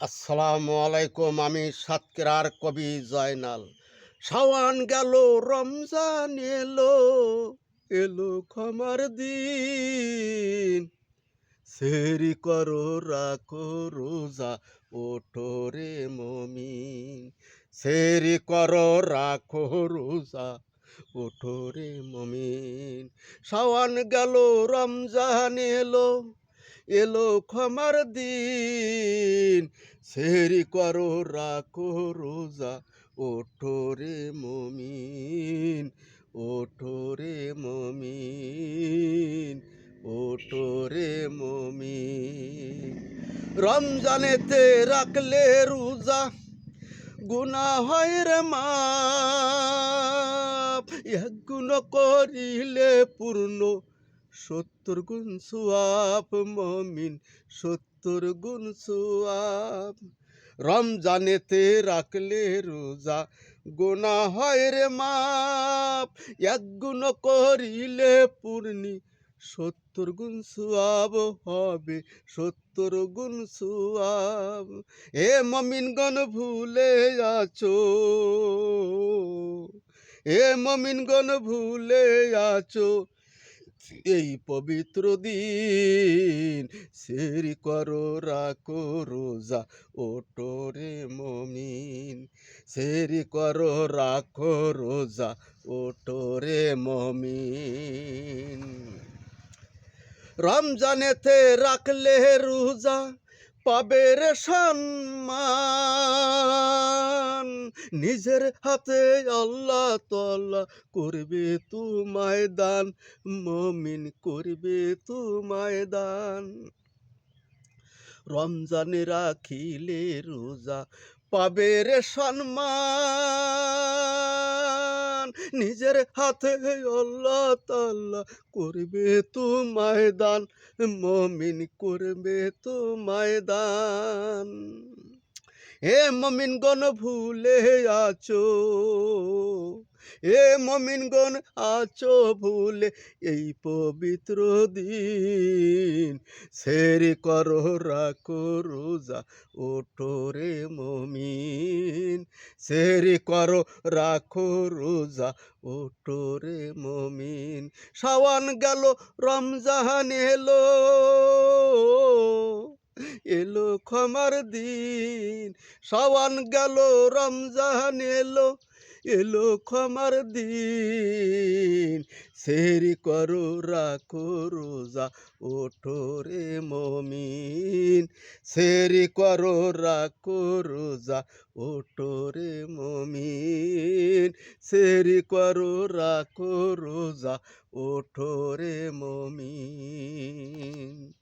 আসসালামু আলাইকুম, আমি সাতকেরার কবি জয়নাল। শাওয়ান গেল, রমজান এলো এলো ক্ষমার দিন। সেরি করো, রাখো রোজা, ওঠো রে মমিন। সেরি করো, রাখো রোজা, ওঠো রে মমিন। শাওয়ান গেল, রমজান এলো এলো ক্ষমার দিন। সেরি করো, রাখো রোজা, ওঠো রে মমিন, ওঠো রে মমিন, ওঠো রে মমিন। রমজানেতে রাখলে রোজা গুনা হয় রে মা গুণ করিলে পূর্ণ, সত্তর গুণ সুয়াব মমিন, সত্তর গুণ সুয়াব। রমজানেতে রাখলে রোজা গোনা হয় রে মাপ এক গুণ করিলে পূর্ণি সত্তর গুণ সুয়াব হবে, সত্তর গুণ সুয়াব। এ মমিনগণ ভুলে আছো, এ মমিনগণ ভুলে আছো এই পবিত্র দিন সেরি করো, রাখো, রোজা ওটো রে মমিন। সেরি করো, রাখো, রোজা ওটো রে মমিন। রমজানেতে রাখলে রোজা, পাবে রে সম্মান। নিজের হাতে আল্লাহ তল্লা করবে তোমায় দান, মমিন করবে তোমায় দান। রমজানে রাখিলে রোজা পাবে রে সম্মান। নিজের হাতে আল্লাহ তাল্লা করবে তোমায় দান, মমিন করবে তোমায় দান। হে মমিন গণ ভুলে আছো, এ মমিনগণ আছো ভুলে এই পবিত্র দিন। সেরি করো, রাখো, রোজা, ওঠো রে মমিন। সেরি করো, রাখো, রোজা, ওঠো রে মমিন। সাওয়ান গেল, রমজান এলো। এলো ক্ষমার দিন, শাওয়ান গেল, রমজান এলো এলো ক্ষমার দিন। সেরি করো, রাখো রোজা, ওঠো রে মমিন। সেরি করো, রাখো রোজা, ওঠো রে মমিন। সেরি করো, রাখো রোজা, ওঠো রে মমিন।